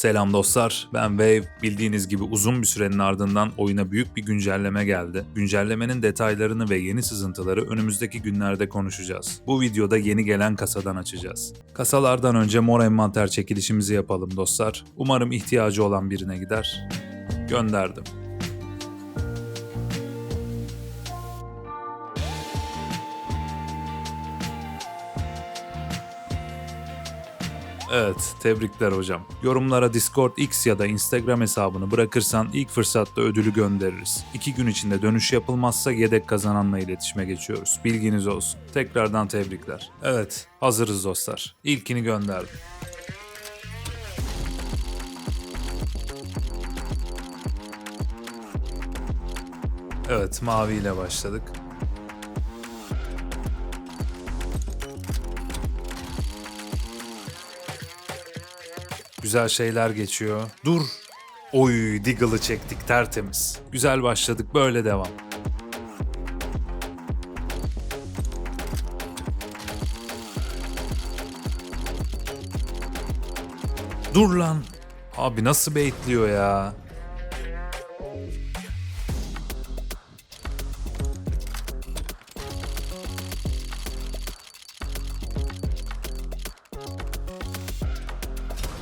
Selam dostlar, ben Wave. Bildiğiniz gibi uzun bir sürenin ardından oyuna büyük bir güncelleme geldi. Güncellemenin detaylarını ve yeni sızıntıları önümüzdeki günlerde konuşacağız. Bu videoda yeni gelen kasadan açacağız. Kasalardan önce mor envanter çekilişimizi yapalım dostlar. Umarım ihtiyacı olan birine gider. Gönderdim. Evet, tebrikler hocam. Yorumlara Discord X ya da Instagram hesabını bırakırsan ilk fırsatta ödülü göndeririz. İki gün içinde dönüş yapılmazsa yedek kazananla iletişime geçiyoruz. Bilginiz olsun. Tekrardan tebrikler. Evet, hazırız dostlar. İlkini gönderdim. Evet, mavi ile başladık. Güzel şeyler geçiyor. Dur. Oy, Diggle'ı çektik tertemiz. Güzel başladık, böyle devam. Dur lan. Abi nasıl baitliyor ya?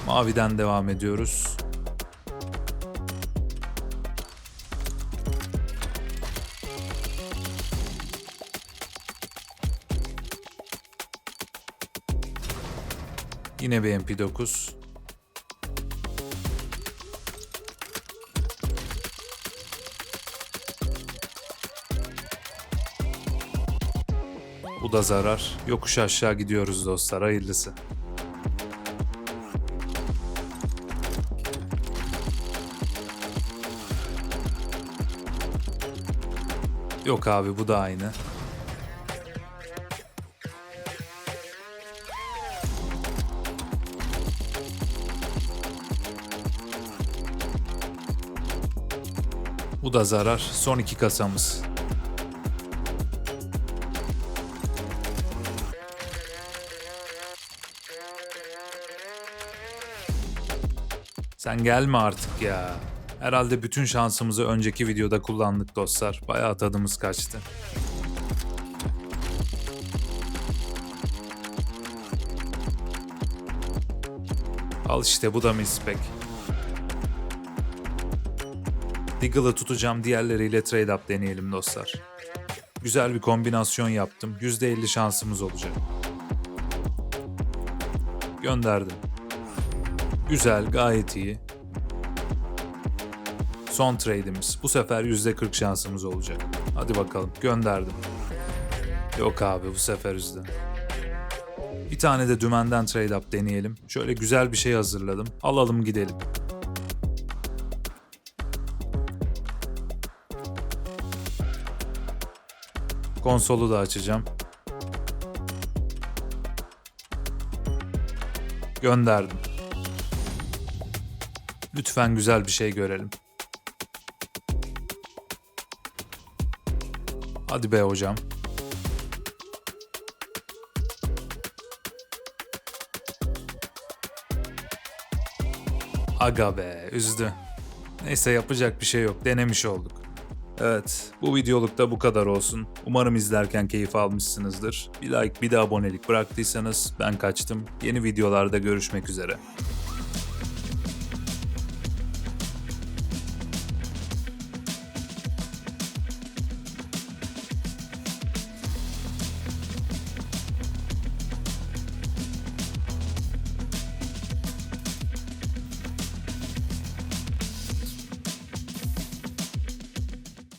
Maviden devam ediyoruz. Yine bir MP9. Bu da zarar. Yokuş aşağı gidiyoruz dostlar. Hayırlısı. Yok abi bu da aynı. Bu da zarar. Son iki kasamız. Sen gelme artık ya. Herhalde bütün şansımızı önceki videoda kullandık dostlar. Bayağı tadımız kaçtı. Al işte bu da mispek. Diggle'ı tutacağım diğerleriyle trade up deneyelim dostlar. Güzel bir kombinasyon yaptım. %50 şansımız olacak. Gönderdim. Güzel, gayet iyi. Son trade'imiz. Bu sefer %40 şansımız olacak. Hadi bakalım gönderdim. Yok abi bu sefer üzdü. Bir tane de dümenden trade up deneyelim. Şöyle güzel bir şey hazırladım. Alalım gidelim. Konsolu da açacağım. Gönderdim. Lütfen güzel bir şey görelim. Hadi be hocam. Aga be, üzdü. Neyse yapacak bir şey yok, denemiş olduk. Evet, bu videoluk da bu kadar olsun. Umarım izlerken keyif almışsınızdır. Bir like, bir de abonelik bıraktıysanız ben kaçtım. Yeni videolarda görüşmek üzere.